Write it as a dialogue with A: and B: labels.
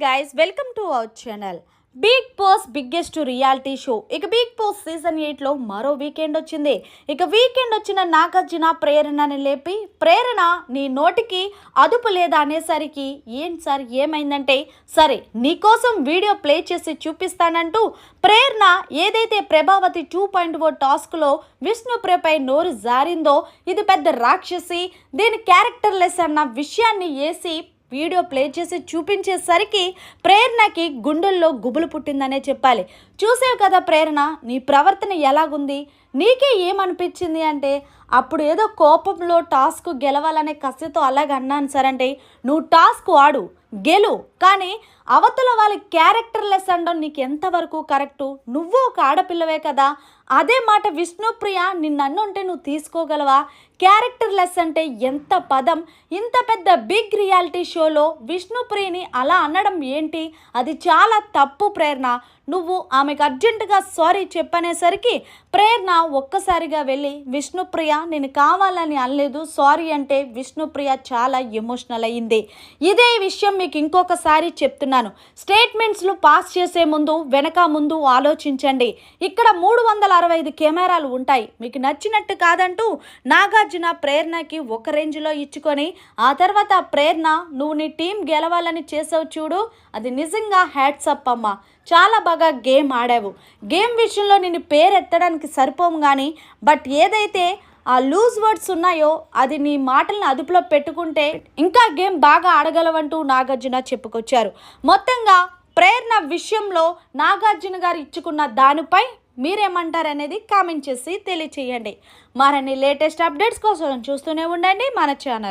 A: Guys welcome to our channel Big Boss biggest reality show ఇక Big Boss season ఎయిట్లో మరో weekend వచ్చింది. ఇక వీకెండ్ వచ్చిన నాగార్జున ప్రేరణని లేపి ప్రేరణ నీ నోటికి అదుపు లేదా అనేసరికి ఏం సార్ ఏమైందంటే సరే నీకోసం వీడియో ప్లే చేసి చూపిస్తానంటూ ప్రేరణ ఏదైతే Prabhavati two point oh oh టాస్క్లో విష్ణుప్రియపై నోరు జారిందో ఇది పెద్ద రాక్షసి దీని క్యారెక్టర్లెస్ అన్న విషయాన్ని వేసి వీడియో ప్లే చేసి చూపించేసరికి ప్రేరణకి గుండెల్లో గుబులు పుట్టిందనే చెప్పాలి. చూసావు కదా ప్రేరణ? నీ ప్రవర్తన ఎలాగుంది? నీకే ఏమనిపించింది అంటే అప్పుడు ఏదో కోపంలో టాస్క్ గెలవాలనే కసితో అలాగ అన్నాను సార్ అంటే నువ్వు టాస్క్ ఆడు గెలు. కానీ అవతల వాళ్ళ క్యారెక్టర్ లెస్ అనడం నీకు ఎంతవరకు కరెక్టు? నువ్వు ఒక ఆడపిల్లవే కదా. అదే మాట విష్ణుప్రియ నిన్ను ఉంటే నువ్వు తీసుకోగలవా? క్యారెక్టర్ లెస్ అంటే ఎంత పదం? ఇంత పెద్ద బిగ్ రియాలిటీ షోలో విష్ణుప్రియని అలా అనడం ఏంటి? అది చాలా తప్పు ప్రేరణ. నువ్వు ఆమెకు అర్జెంటుగా సారీ చెప్పనేసరికి ప్రేరణ ఒక్కసారిగా వెళ్ళి విష్ణుప్రియ నేను కావాలని అనలేదు. సారీ అంటే విష్ణుప్రియ చాలా ఎమోషనల్ అయ్యింది. ఇదే విషయం మీకు ఇంకొకసారి చెప్తున్నాను. స్టేట్మెంట్స్లు పాస్ చేసే ముందు వెనక ముందు ఆలోచించండి. ఇక్కడ మూడు వందల అరవై ఐదు కెమెరాలు ఉంటాయి. మీకు నచ్చినట్టు కాదంటూ నాగార్జున ప్రేరణకి ఒక రేంజ్లో ఇచ్చుకొని ఆ తర్వాత ప్రేరణ నువ్వు నీ టీం గెలవాలని చేసావు చూడు. అది నిజంగా హ్యాట్సప్ అమ్మ. చాలా గొప్పగా గేమ్ ఆడావు. గేమ్ విషయంలో నేను పేరు ఎత్తడానికి సరిపోము కానీ బట్ ఏదైతే ఆ లూజ్ వర్డ్స్ ఉన్నాయో అది నీ మాటలను అదుపులో పెట్టుకుంటే ఇంకా గేమ్ బాగా ఆడగలవంటూ నాగార్జున చెప్పుకొచ్చారు. మొత్తంగా ప్రేరణ విషయంలో నాగార్జున గారు ఇచ్చుకున్న దానిపై మీరేమంటారనేది కామెంట్ చేసి తెలియచేయండి. మరిన్ని లేటెస్ట్ అప్డేట్స్ కోసం చూస్తూనే ఉండండి మన ఛానల్.